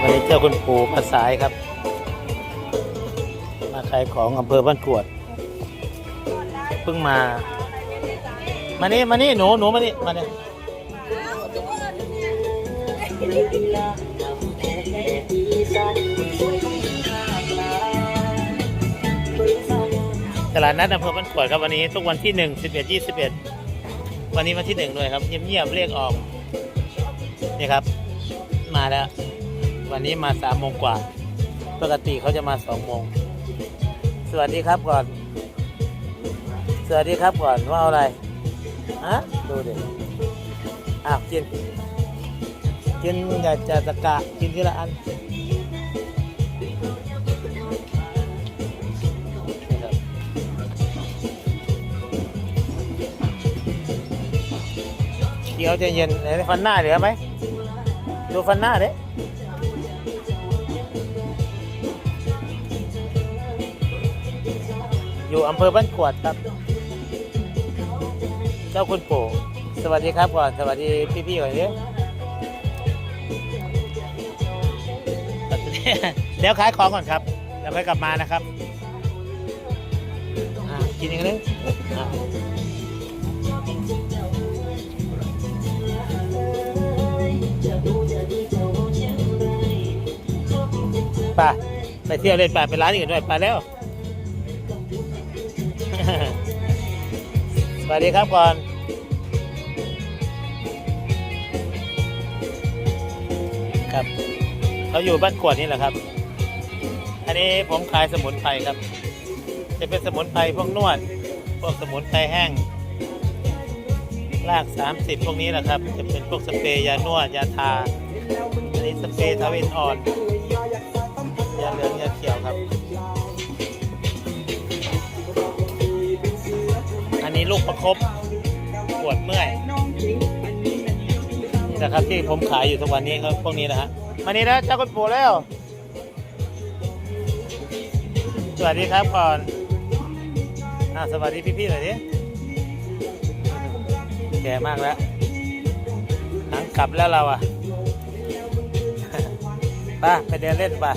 วันนี้เจ้าคุณปู่มาสายครับ มาขายของอำเภอบ้านกวด เพิ่งมา มานี่มานี่หนูหนูมานี่มานี่ตลาดนัดอำเภอบ้านกวดครับวันนี้ ทุกวันที่หนึ่งสิบเอ็ดยี่สิบเอ็ดวันนี้วันที่หนึ่งด้วยครับเงียบๆเรียกออกนี่ครับ มาแล้ว วันนี้มาสามโมงกว่า ปกติเขาจะมาสองโมง สวัสดีครับก่อน สวัสดีครับก่อนว่าอะไรฮะดูดิอ้าวกิน กินอย่าจะตะกะกินทีละอันเคี้ยวใจเย็นไหนฟันหน้าเหลือไหมดูฟันหน้าเด้ อยู่อำเภอบ้านกวดครับ เจ้าคุณปู่สวัสดีครับก่อน สวัสดีพี่ๆก่อนเดี๋ยวขายของก่อนครับเดี๋ยวค่อยกลับมานะครับกินอีกนึงไป่ะไปเที่ยวเล่นไป่ะไปร้านอื่นด้วยไปแล้ว วัสดีครับก่อน ครับเขาอยู่บ้านกวดนี่แหละครับ อันนี้ผมขายสมุนไพรครับ จะเป็นสมุนไพรพวกนวด พวกสมุนไพรแห้ง ราก 30 พวกนี้แหละครับ จะเป็นพวกสเปรย์ยานวดยาทา อันนี้สเปรย์ทาวินอ่อน ยาเหลืองยาเขียวครับ ลูกประคบปวดเมื่อยนี่แหละครับที่ผมขายอยู่ทุกวันนี้ครับพวกนี้นะฮะมานี่นะเจ้าคุณปู่แล้ว สวัสดีครับก่อนอ่าสวัสดีพี่ๆหน่อยดิแก่มากแล้วหลังกลับแล้วเราอะไปไปเดินเล่นไป่ะ